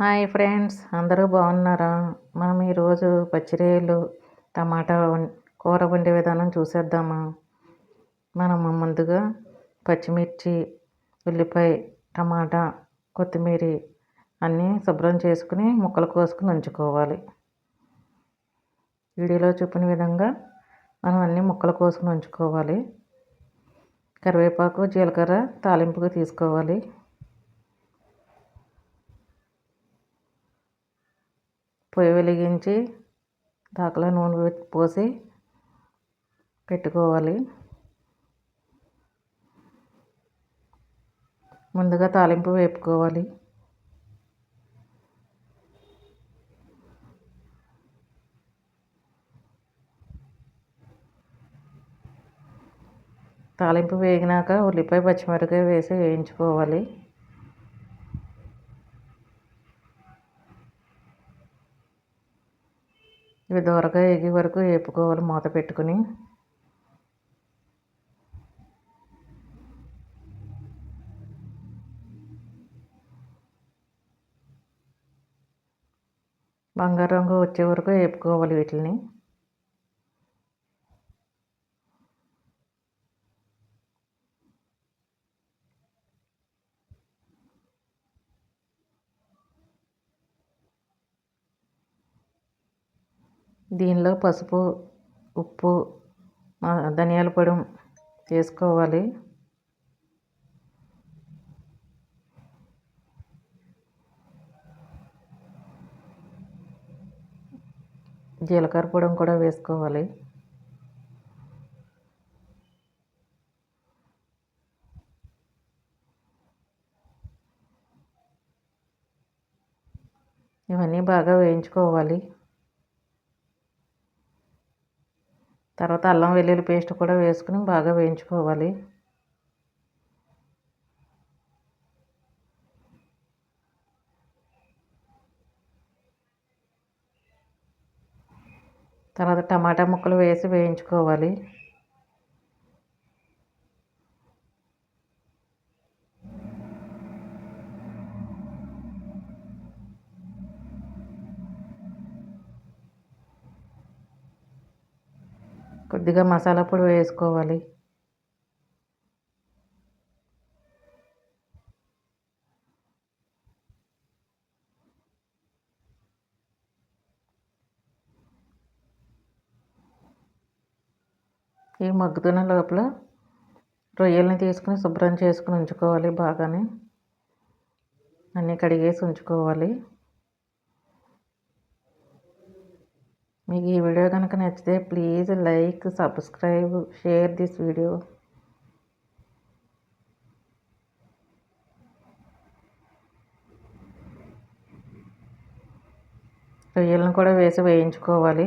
Hi friends అందరూ బాగున్నారా? మనం ఈరోజు పచ్చిరేలు టమాటా కూర వండే విధానం చూసేద్దామా? మనం ముందుగా పచ్చిమిర్చి ఉల్లిపాయ టమాటా కొత్తిమీర అన్నీ శుభ్రం చేసుకుని ముక్కలు కోసుకుని ఉంచుకోవాలి. వీడియోలో చూపిన విధంగా మనం అన్నీ ముక్కలు కోసుకుని ఉంచుకోవాలి. కరివేపాకు జీలకర్ర తాలింపుగా తీసుకోవాలి. పొయ్యి వెలిగించి దాకలో నూనె పోసి పెట్టుకోవాలి. ముందుగా తాలింపు వేపుకోవాలి. తాలింపు వేగినాక ఉల్లిపాయ పచ్చిమిరపకాయ వేసి వేయించుకోవాలి. ఇవి దూరగా ఎగి వరకు వేపుకోవాలి మూత పెట్టుకుని. బంగారు రంగు వచ్చే వరకు వేపుకోవాలి వీటిని దీనిలో పసుపు ఉప్పు ధనియాల పొడి వేసుకోవాలి. జీలకర్ర పొడి కూడా వేసుకోవాలి. ఇవన్నీ బాగా వేయించుకోవాలి. తర్వాత అల్లం వెల్లుల్లి పేస్ట్ కూడా వేసుకుని బాగా వేయించుకోవాలి. తర్వాత టమాటా ముక్కలు వేసి వేయించుకోవాలి. కొద్దిగా మసాలా పొడి వేసుకోవాలి. ఈ మగ్గుతున్న లోపల రొయ్యల్ని తీసుకుని శుభ్రం చేసుకుని ఉంచుకోవాలి బాగానే. అన్నీ కడిగేసి ఉంచుకోవాలి. మీకు ఈ వీడియో కనుక నచ్చితే please like subscribe share this video. రొయ్యలను కూడా వేసి వేయించుకోవాలి.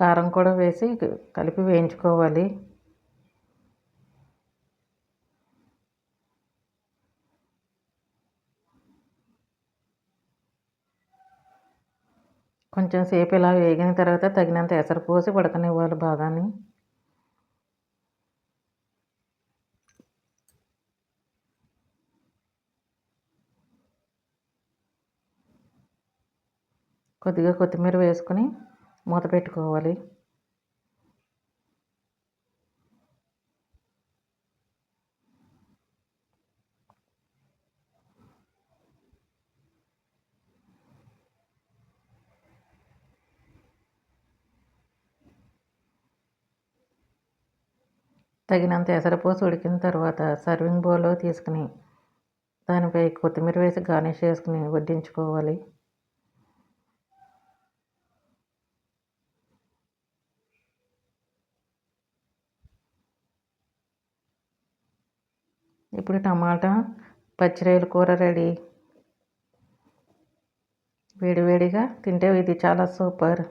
కారం కూడా వేసి కలిపి వేయించుకోవాలి. కొంచెం సేపు ఇలా వేగిన తర్వాత తగినంత ఎసరు పోసి ఉడకనివ్వాలి బాగాని. కొద్దిగా కొత్తిమీర వేసుకొని మూత పెట్టుకోవాలి. తగినంత ఎసరపోసి ఉడికిన తర్వాత సర్వింగ్ బౌల్లో తీసుకుని దానిపై కొత్తిమీర వేసి గార్నిష్ చేసుకుని వడ్డించుకోవాలి. ఇప్పుడు టమాటా పచ్చిరొయ్యల కూర రెడీ. వేడివేడిగా తింటే ఇది చాలా సూపర్.